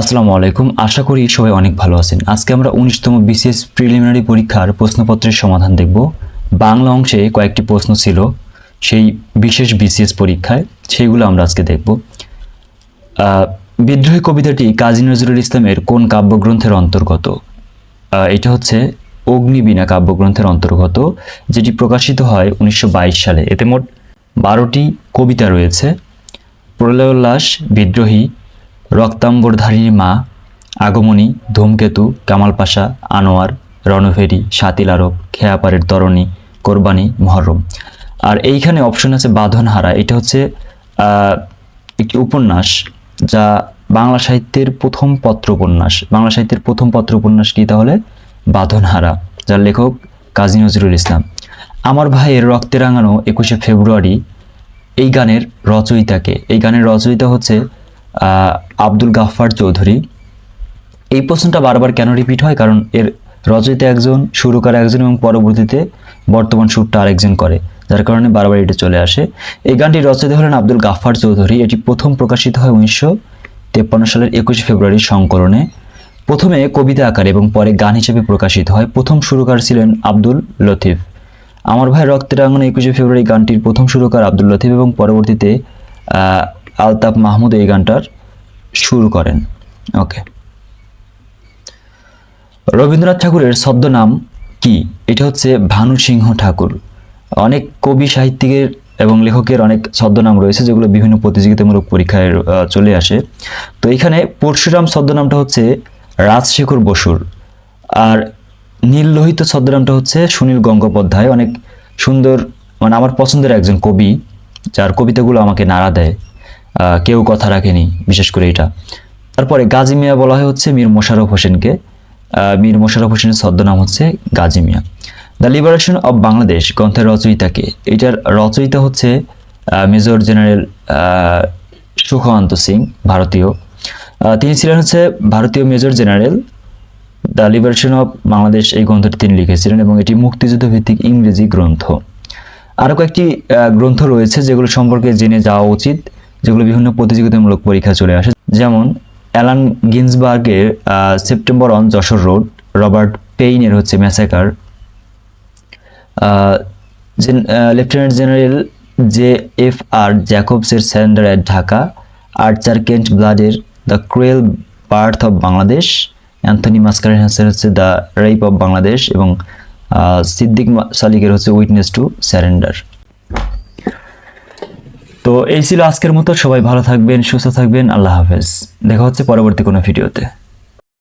আসসালামু আলাইকুম। আশা করি সবাই অনেক ভালো আছেন। আজকে আমরা উনিশতম বিসিএস প্রিলিমিনারি পরীক্ষার প্রশ্নপত্রের সমাধান দেখব। বাংলা অংশে কয়েকটি প্রশ্ন ছিল সেই বিশেষ বিসিএস পরীক্ষায়, সেইগুলো আমরা আজকে দেখব। বিদ্রোহী কবিতাটি কাজী নজরুল ইসলামের কোন কাব্যগ্রন্থের অন্তর্গত? এটা হচ্ছে অগ্নিবীণা কাব্যগ্রন্থের অন্তর্গত, যেটি প্রকাশিত হয় উনিশশো বাইশ সালে। এতে মোট বারোটি কবিতা রয়েছে। প্রলয়োল্লাস বিদ্রোহী রক্তাম্বরধারিণী মা, আগমনী, ধূমকেতু কামাল পাশা আনোয়ার রণভেরি সাতিল আরব খেয়াপাড়ের তরণী, কোরবানি, মহরম। আর এইখানে অপশন আছে বাঁধনহারা। এটা হচ্ছে একটি উপন্যাস যা বাংলা সাহিত্যের প্রথম পত্র উপন্যাস বাংলা সাহিত্যের প্রথম পত্র উপন্যাস কি তাহলে? বাঁধনহারা, যার লেখক কাজী নজরুল ইসলাম। আমার ভাইয়ের রক্তে রাঙানো একুশে ফেব্রুয়ারি এই গানের রচয়িতাকে। এই গানের রচয়িতা হচ্ছে আব্দুল গাফফার চৌধুরী। এই প্রশ্নটা বারবার কেন রিপিট হয়? কারণ এর রচয়িতা একজন, সুরকার একজন এবং পরবর্তীতে বর্তমান সুরটা আরেকজন করে, যার কারণে বারবার এটা চলে আসে। এই গানটির রচয়িতা হলেন আব্দুল গাফফার চৌধুরী। এটি প্রথম প্রকাশিত হয় উনিশশো তেপ্পান্ন সালের একুশে ফেব্রুয়ারির সংকলনে। প্রথমে কবিতা আকারে এবং পরে গান হিসেবে প্রকাশিত হয়। প্রথম সুরকার ছিলেন আব্দুল লতিফ। আমার ভাই রক্তের আঙনে একুশে ফেব্রুয়ারি গানটির প্রথম সুরকার আব্দুল লতিফ এবং পরবর্তীতে আলতাফ মাহমুদ এই গানটার শুরু করেন। ওকে রবীন্দ্রনাথ ঠাকুরের ছদ্মনাম কি? এটা হচ্ছে ভানু সিংহ ঠাকুর। অনেক কবি, সাহিত্যিকের এবং লেখকের অনেক ছদ্মনাম রয়েছে, যেগুলো বিভিন্ন প্রতিযোগিতামূলক পরীক্ষায় চলে আসে। তো এখানে পরশুরাম ছদ্মনামটা হচ্ছে রাজশেখর বসুর। আর নীল লোহিত ছদ্মনামটা হচ্ছে সুনীল গঙ্গোপাধ্যায়। অনেক সুন্দর মানে আমার পছন্দের একজন কবি, যার কবিতাগুলো আমাকে নাড়া দেয়। কেউ কথা রাখেনি বিশেষ করে এটা। তারপরে গাজী মিয়া বলা হয় হচ্ছে মীর মোশাররফ হোসেনকে। মীর মোশাররফ হোসেনের ছদ্মনাম হচ্ছে Gazi Miah. The liberation of Bangladesh গ্রন্থের রচয়িতাকে। এটার রচয়িতা হচ্ছে major general ah, Sukhkant Singh ভারতীয়। তিনি ছিলেন হচ্ছে ভারতীয় major general. The liberation of Bangladesh এই গ্রন্থটি তিনি লিখেছিলেন এবং এটি মুক্তিযুদ্ধ ভিত্তিক ইংরেজি গ্রন্থ। আরও কয়েকটি গ্রন্থ রয়েছে যেগুলো সম্পর্কে জেনে যাওয়া উচিত। যেগুলো বিভিন্ন প্রতিযোগিতামূলক পরীক্ষা চলে আসে। যেমন, Allen গিন্সবার্গের September on Jessore road, Robert পেইনের হচ্ছে massacre. Lieutenant general J F R জ্যাকবসের surrender at Dhaka, Archer Kent ব্লাডের the cruel birth of Bangladesh, Anthony মাস্কারের হচ্ছে দ্য রেপ অফ বাংলাদেশ এবং সিদ্দিক সালিকের হচ্ছে উইটনেস টু স্যারেন্ডার। তো এই ছিল আজকের মতো। সবাই ভালো থাকবেন, সুস্থ থাকবেন। আল্লাহ হাফেজ। দেখা হচ্ছে পরবর্তী কোনো ভিডিওতে।